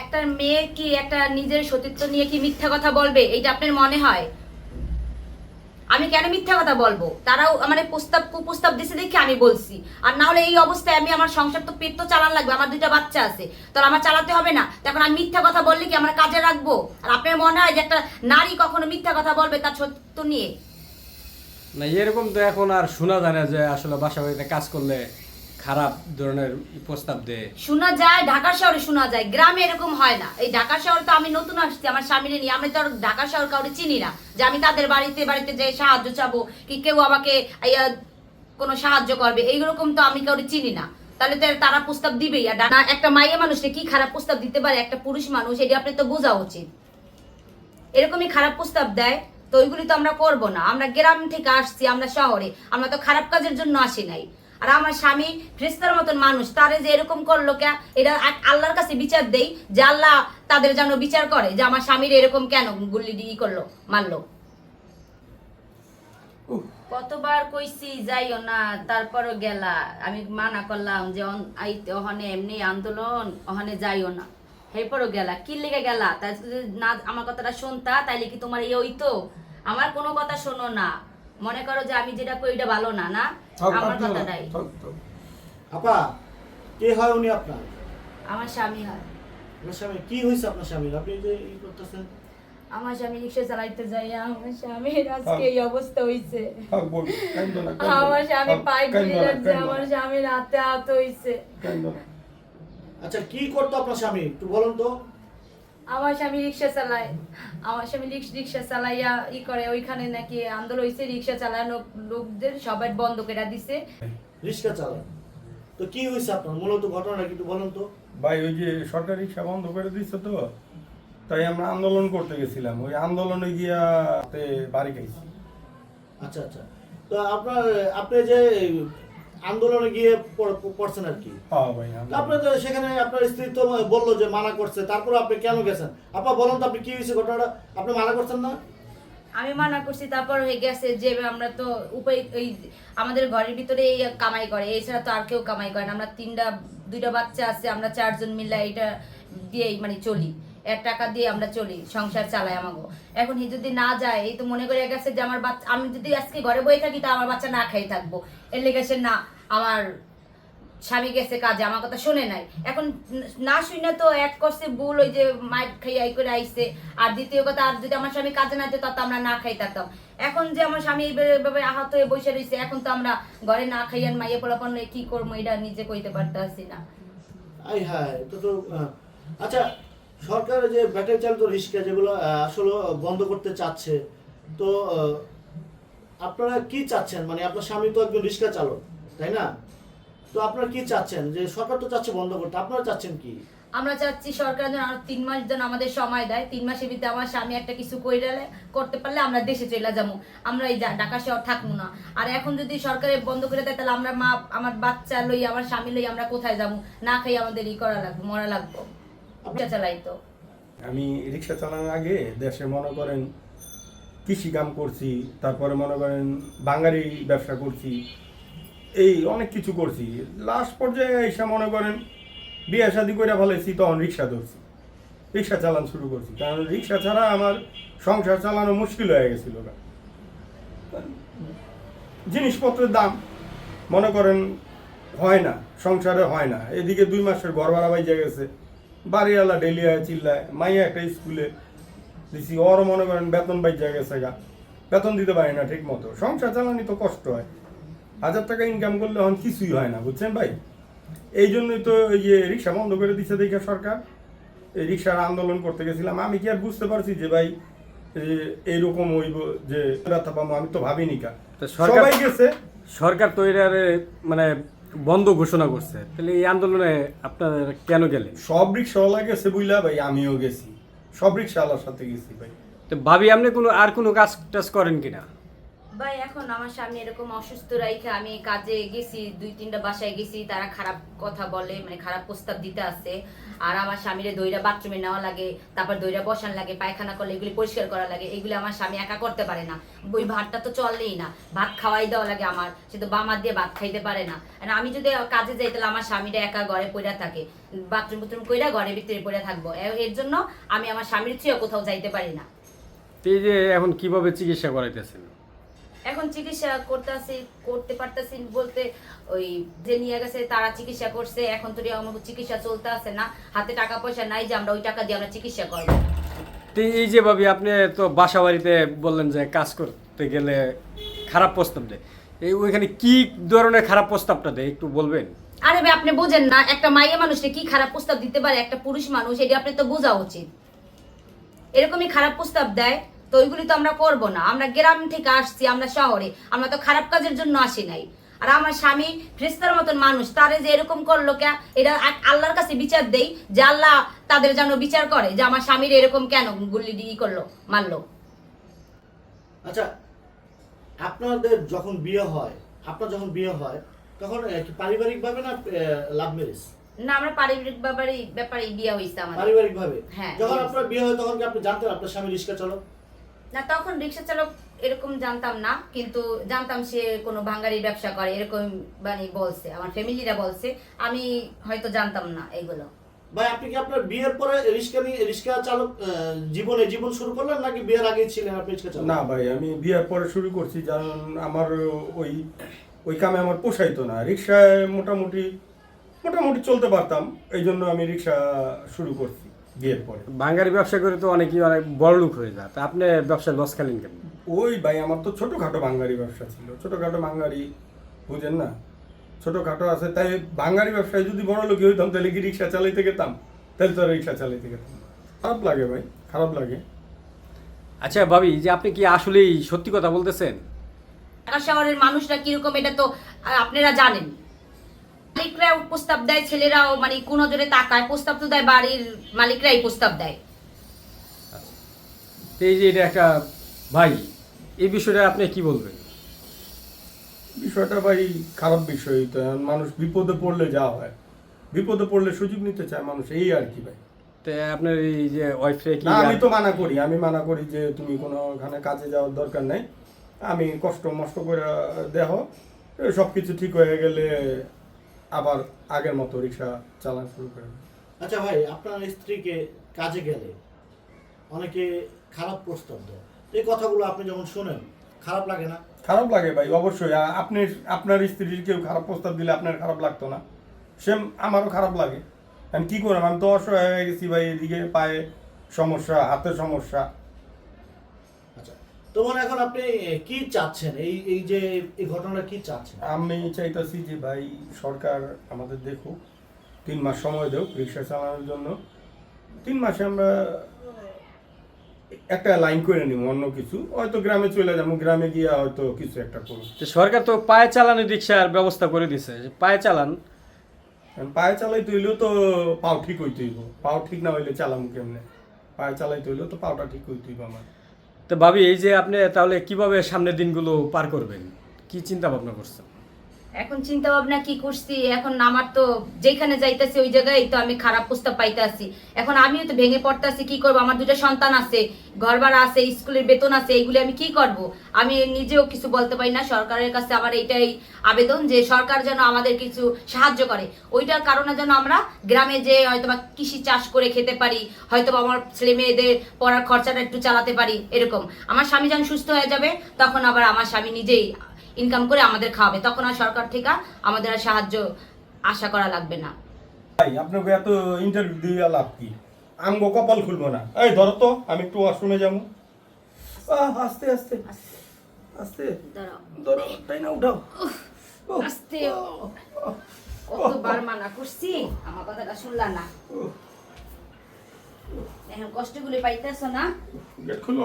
একটা মেয়ে কি একটা নিজের সতীত্ব নিয়ে কি মিথ্যা কথা বলবে? এইটা আপনার মনে হয়? আমি কেন মিথ্যা কথা বলব? তারাও মানে প্রস্তাব, কুপ্রস্তাব দিছে দেখে আমি বলছি। আর না হলে এই অবস্থায় আমি আমার সংসার তো পেট তো চালান লাগবে, আমার দুইটা বাচ্চা আছে। তো আমার চালাতে হবে না। তখন আমি মিথ্যা কথা বললে কি আমার কাজে রাখব? আর আপনার মনে হয় যে একটা নারী কখনো মিথ্যা কথা বলবে তার সত্য নিয়ে? না, এরকম তো এখন আর শোনা যায় না যে আসলে বাসা বাড়িতে কাজ করলে খারাপ ধরনের প্রস্তাব দেয় শোনা যায়, ঢাকা শহরে শোনা যায়। গ্রামে এরকম হয় না। এই ঢাকা শহর তো আমি নতুন আসছি, আমার স্বামীরে নিয়ে। আমি তো ঢাকা শহর কাউকে চিনি না যে আমি তাদের বাড়িতে বাড়িতে যে সাহায্য চাবো, কি কেউ আমাকে কোনো সাহায্য করবে। এইরকম তো আমি কাউকে চিনি না। তাহলে তো তারা প্রস্তাব দিবেই। আর একটা মাইয়া মানুষকে কি খারাপ প্রস্তাব দিতে পারে? একটা পুরুষ মানুষ, এটা আপনি তো বোঝা উচিত। এরকমই খারাপ প্রস্তাব দেয়, তো ওইগুলি তো আমরা করব না। আমরা গ্রাম থেকে আসছি, আমরা শহরে। আমরা তো খারাপ কাজের জন্য আসি নাই। আর আমার স্বামী ফ্রিস্তার মতন মানুষ তারে যে এরকম করল কে? এটা আল্লাহর কাছে বিচার দেই যে আল্লাহ তাদের যেন বিচার করে যে আমার স্বামীর এরকম কেন গুল্লি ই করল মারলো। কতবার কইছি যাইও না তারপরও গেলা। আমি মানা করলাম যে ওখানে এমনি আন্দোলন ওখানে যাইও না। এরপরও গেলা। কি লেগে গেলা? তাই না আমার কথাটা শুনতা তাইলে কি তোমার ইয়ে তো আমার কোনো কথা শোনো না। মনে করো যে আমি যেটা কই এটা ভালো না না? আমার কথাটাই আপা কে হয় উনি আপনার? আমার স্বামী হয়। আপনার স্বামী? কি হয়েছে আপনার স্বামীর? আপনি যে ই করতেছেন? আমার স্বামী রিক্সা চালাইতে যাই আমার স্বামীর আজকে এই অবস্থা হইছে। না। আমার স্বামী পাইপ কাইন্দো না, আমার স্বামীর হাতে হাত হইছে। আচ্ছা কি করতো আপনার স্বামী? একটু বলুন তো। আমার স্বামী রিক্সা চালায়। আমার স্বামী রিক্স- রিক্সা চালাইয়া ই করে ওইখানে নাকি আন্দোলন হয়েছে রিক্সা চালানো লোকদের সবাই বন্ধ করে দিছে। রিক্সা চালায়। তো কি হয়েছে আপনার? মূলত ঘটনাটা কিন্তু বলুন তো। ভাই ওই যে সরকারি রিক্সা বন্ধ করে দিচ্ছে তো তাই আমরা আন্দোলন করতে গেছিলাম। ওই আন্দোলনে গিয়া বাড়ি খাইছি। আচ্ছা আচ্ছা। তো আপনার আপনি যে আন্দোলনে গিয়ে পড়ছেন আর কি। হ্যাঁ তো আপনি তো সেখানে আপনার স্ত্রী তো বলল যে মানা করছে তারপর আপনি কেন গেছেন? আপনার বলুন তো আপনি কি হয়েছে ঘটনাটা? আপনি মানা করছেন না? আমি মানা করছি তারপর হয়ে গেছে যে আমরা তো উপায় ওই আমাদের ঘরের ভিতরে এই কামাই করে এছাড়া তো আর কেউ কামাই করে না। আমরা তিনটা দুইটা বাচ্চা আছে আমরা চারজন মিলে এটা দিয়েই মানে চলি। এক টাকা দিয়ে আমরা চলি সংসার চালাই আমাকে এখন হি যদি না যায় এই তো মনে করে গেছে যে আমার বাচ্চা আমি যদি আজকে ঘরে বসে থাকি তা আমার বাচ্চা না খাই থাকব। এর লেগে সে না আমার স্বামী গেছে কাজে, আমার কথা শুনে নাই। এখন না শুনে তো এক করছে ভুল, ওই যে মাইট খাই আই করে আইছে। আর দ্বিতীয় কথা, আর যদি আমার স্বামী কাজে না যেত তত আমরা না খাই থাকতাম এখন যে আমার স্বামী এইভাবে আহত হয়ে বসে রয়েছে এখন তো আমরা ঘরে না খাইয়ান মাইয়ে পোলাপন কি করব, এটা নিজে কইতে পারতেছি না। আই হ্যাঁ তো তো আচ্ছা সরকার যে ব্যাটারি চালিত যেগুলো আসলে বন্ধ করতে চাচ্ছে, তো আপনারা কি চাচ্ছেন? মানে আপনার স্বামী তো একজন রিক্সা চালক। তাই না? তো আপনারা কি চাচ্ছেন? যে সরকার তো চাচ্ছে বন্ধ করতে আপনারা চাচ্ছেন কি? আমরা চাচ্ছি সরকার যেন আরও তিন মাস যেন আমাদের সময় দেয়। তিন মাসের ভিতরে আমার স্বামী একটা কিছু কইরে করতে পারলে আমরা দেশে চলে যাব। আমরা এই ঢাকা শহর থাকব না। আর এখন যদি সরকারে বন্ধ করে দেয় তাহলে আমরা মা আমার বাচ্চা লই আমার স্বামী লই আমরা কোথায় যাব? না খাই আমাদের ই করা লাগবে মরা লাগবো। আমরা চালাই তো। আমি রিক্সা চালানোর আগে দেশে মনে করেন কৃষি কাম করছি তারপরে মনে করেন বাঙালি ব্যবসা করছি। এই অনেক কিছু করছি। লাস্ট পর্যায়ে এসে মনে করেন বিয়ে শাদি করে ফেলেছি, তখন রিক্সা ধরছি। রিক্সা চালান শুরু করছি। কারণ রিক্সা ছাড়া আমার সংসার চালানো মুশকিল হয়ে গেছিল। জিনিসপত্রের দাম মনে করেন হয় না, সংসারে হয় না। এদিকে দুই মাসের ঘর ভাড়া বাইজে গেছে। বাড়িওয়ালা ডেলি আয় চিল্লায়, মাইয়া একটা স্কুলে দিছি ওর মনে করেন বেতন বাইজে গেছে গা। বেতন দিতে পারি না ঠিক মতো সংসার চালানি তো কষ্ট হয়। হাজার টাকা ইনকাম করলে এখন কিছুই হয় না বুঝছেন ভাই? এই জন্যই তো এই যে রিক্সা বন্ধ করে দিচ্ছে দেখে সরকার। এই রিক্সার আন্দোলন করতে গেছিলাম। আমি কি আর বুঝতে পারছি যে ভাই এইরকম হইব যে ব্যথা পাবো? আমি তো ভাবিনি কা। সবাই গেছে। সরকার তো এটারে মানে বন্ধ ঘোষণা করছে। তাহলে এই আন্দোলনে আপনারা কেন গেলেন? সব রিক্সাওয়ালা গেছে বুঝলা ভাই আমিও গেছি। সব রিক্সাওয়ালার সাথে গেছি ভাই। তো ভাবি আপনি কোনো আর কোনো কাজ টাজ করেন কিনা? ভাই, এখন আমার সামনে এরকম অসুস্থ রাইখে আমি কাজে গেছি, দুই তিনটা বাসায় গেছি, তারা খারাপ কথা বলে মানে খারাপ প্রস্তাব দিতে আসছে আর আমার স্বামীরে দইরা বাথরুমে নেওয়া লাগে, তারপর দইরা বসান লাগে, পায়খানা করলে এগুলি পরিষ্কার করা লাগে, এগুলি আমার স্বামী একা করতে পারে না। ওই ভাতটা তো চললেই না, ভাত খাওয়াই দেওয়া লাগে আমার, সে তো বামার দিয়ে ভাত খাইতে পারে না। আর আমি যদি কাজে যাই, তাহলে আমার স্বামীরা একা ঘরে পড়ে থাকে, বাথরুম বাথরুম কইরা ঘরের ভিতরে পড়ে থাকব। এর জন্য আমি আমার স্বামীর চেয়েও কোথাও যাইতে পারি না। এই যে এখন কীভাবে চিকিৎসা করাইতেছেন? এখন চিকিৎসা করতেছি করতে পারতেছি বলতে ওই যে নিয়ে গেছে তারা চিকিৎসা করছে এখন তো আমার চিকিৎসা চলতে আছে না হাতে টাকা পয়সা নাই যে আমরা ওই টাকা দিয়ে আমরা চিকিৎসা করব। এই যে ভাবি আপনি তো বাসা বাড়িতে বললেন যে কাজ করতে গেলে খারাপ প্রস্তাব দেয়। এই ওইখানে কি ধরনের খারাপ প্রস্তাবটা দেয় একটু বলবেন? আরে ভাই আপনি বোঝেন না একটা মাইয়া মানুষকে কি খারাপ প্রস্তাব দিতে পারে একটা পুরুষ মানুষ এটা আপনি তো বোঝা উচিত। এরকমই খারাপ প্রস্তাব দেয়। তো ওইগুলি তো আমরা করব না। আমরা গ্রাম থেকে আসছি আমরা শহরে। আমরা তো খারাপ কাজের জন্য আসি নাই। আর আমার স্বামী ফ্রেস্তার মতন মানুষ তারে যে এরকম করল কে এটা আল্লাহর কাছে বিচার দেই যে আল্লাহ তাদের যেন বিচার করে যে আমার স্বামীর এরকম কেন গুল্লি ই করল মারলো। আচ্ছা আপনাদের যখন বিয়ে হয় আপনার যখন বিয়ে হয় তখন পারিবারিক ভাবে না লাভ ম্যারেজ? না আমরা পারিবারিক ব্যাপারে ব্যাপারে বিয়ে হয়েছে আমাদের। পারিবারিক ভাবে হ্যাঁ। যখন আপনার বিয়ে হয় তখন কি আপনি জানতেন আপনার স্বামী রিক্সা চালক না তখন রিক্সা চালক এরকম জানতাম না কিন্তু জানতাম সে কোনো ভাঙ্গারি ব্যবসা করে এরকম মানে বলছে আমার ফ্যামিলিরা বলছে আমি হয়তো জানতাম না এগুলো। ভাই আপনি কি আপনার বিয়ের পরে রিক্সা নিয়ে রিক্সা চালক জীবনে জীবন শুরু করলেন নাকি বিয়ের আগেই ছিলেন আপনি রিক্সা চালক? না ভাই আমি বিয়ের পরে শুরু করছি কারণ আমার ওই ওই কামে আমার পোষাইতো না। রিক্সায় মোটামুটি মোটামুটি চলতে পারতাম এই জন্য আমি রিক্সা শুরু করছি। বিয়ের পরে। বাঙালি ব্যবসা করে তো অনেকেই অনেক বড় লোক হয়ে যায়। তা আপনি ব্যবসায় লস খেলেন কেন? ওই ভাই আমার তো ছোটোখাটো বাঙালি ব্যবসা ছিল। ছোটোখাটো বাঙালি বুঝেন না? ছোটোখাটো আছে তাই বাঙালি ব্যবসায় যদি বড় লোক হইতাম তাহলে কি রিক্সা চালাইতে গেতাম? তাহলে তো আর রিক্সা চালাইতে গেতাম খারাপ লাগে ভাই খারাপ লাগে। আচ্ছা ভাবি যে আপনি কি আসলেই সত্যি কথা বলতেছেন? ঢাকা শহরের মানুষরা কীরকম এটা তো আপনারা জানেন। মালিকরাও প্রস্তাব দেয় ছেলেরাও মানে কোন নজরে তাকায় প্রস্তাব তো দেয় বাড়ির মালিকরাই প্রস্তাব দেয়। এই যে এটা একটা ভাই এই বিষয়টা আপনি কি বলবেন? বিষয়টা ভাই খারাপ বিষয় তো মানুষ বিপদে পড়লে যা হয়। বিপদে পড়লে সুযোগ নিতে চায় মানুষ এই আর কি ভাই। আপনার এই যে ওয়াইফে কি আমি তো মানা করি আমি মানা করি যে তুমি কোনো ওখানে কাজে যাওয়ার দরকার নেই। আমি কষ্ট মষ্ট করে দেহ সব কিছু ঠিক হয়ে গেলে আবার আগের মতো রিক্সা চালানো শুরু করেন আচ্ছা ভাই আপনার স্ত্রীকে কাজে গেলে অনেকে খারাপ প্রস্তাব দেয়। এই কথাগুলো আপনি যখন শোনেন খারাপ লাগে না? খারাপ লাগে ভাই অবশ্যই। আপনি আপনার স্ত্রীর কেউ খারাপ প্রস্তাব দিলে আপনার খারাপ লাগতো না। সেম আমারও খারাপ লাগে। আমি কি করলাম? আমি তো অসহায় হয়ে গেছি ভাই এদিকে পায়ে সমস্যা হাতে সমস্যা। তো মানে এখন আপনি কি চাচ্ছেন? এই এই যে এই ঘটনাটা কি চাচ্ছেন? আমি চাইতেছি যে ভাই সরকার আমাদের দেখুক তিন মাস সময় দেও রিক্সা চালানোর জন্য। তিন মাসে আমরা একটা লাইন করে নিব অন্য কিছু। হয়তো গ্রামে চলে যাব গ্রামে গিয়ে হয়তো কিছু একটা করব। তো সরকার তো পায়ে চালানো রিক্সার ব্যবস্থা করে দিছে যে পায়ে চালান। পায়ে চালাইতে হইলেও তো পাও ঠিক হইতে হইব। পাও ঠিক না হইলে চালামু কেমনে? পায়ে চালাইতে হইলেও তো পাওটা ঠিক হইতে হইব আমার। তো ভাবি, এই যে আপনি তাহলে কীভাবে সামনের দিনগুলো পার করবেন? কি চিন্তা ভাবনা করছেন? এখন চিন্তা ভাবনা কি করছি? এখন আমার তো যেখানে যাইতেছি ওই জায়গায় তো আমি খারাপ প্রস্তাব পাইতে আছি এখন আমিও তো ভেঙে পড়তেছি, কি করব? আমার দুটো সন্তান আছে ঘর ভাড়া আছে, স্কুলের বেতন আছে এইগুলি আমি কি করব? আমি নিজেও কিছু বলতে পারি না, সরকারের কাছে আমার এইটাই আবেদন যে সরকার যেন আমাদের কিছু সাহায্য করে। ওইটার কারণে যেন আমরা গ্রামে যে হয়তোবা কৃষি চাষ করে খেতে পারি, হয়তোবা আমার ছেলে মেয়েদের পড়ার খরচাটা একটু চালাতে পারি, এরকম। আমার স্বামী যখন সুস্থ হয়ে যাবে, তখন আবার আমার স্বামী নিজেই ইনকাম করে আমাদের খাওয়াবে। তখন আর সরকার থেকে আমাদের আর সাহায্য আশা করা লাগবে না। ভাই আপনাকে এত ইন্টারভিউ দিয়ে লাভ কি? আমগো কপাল খুলবো না। এই ধরো তো আমি একটু ওয়াশরুমে যাব। আস্তে আস্তে। আস্তে। ধরো তাই না উঠাও। ও, আস্তে। কতবার মানা করছি? আমার কথাটা শুনলা না। এখন কষ্টগুলি পাইতেছ না? গেট খুলো।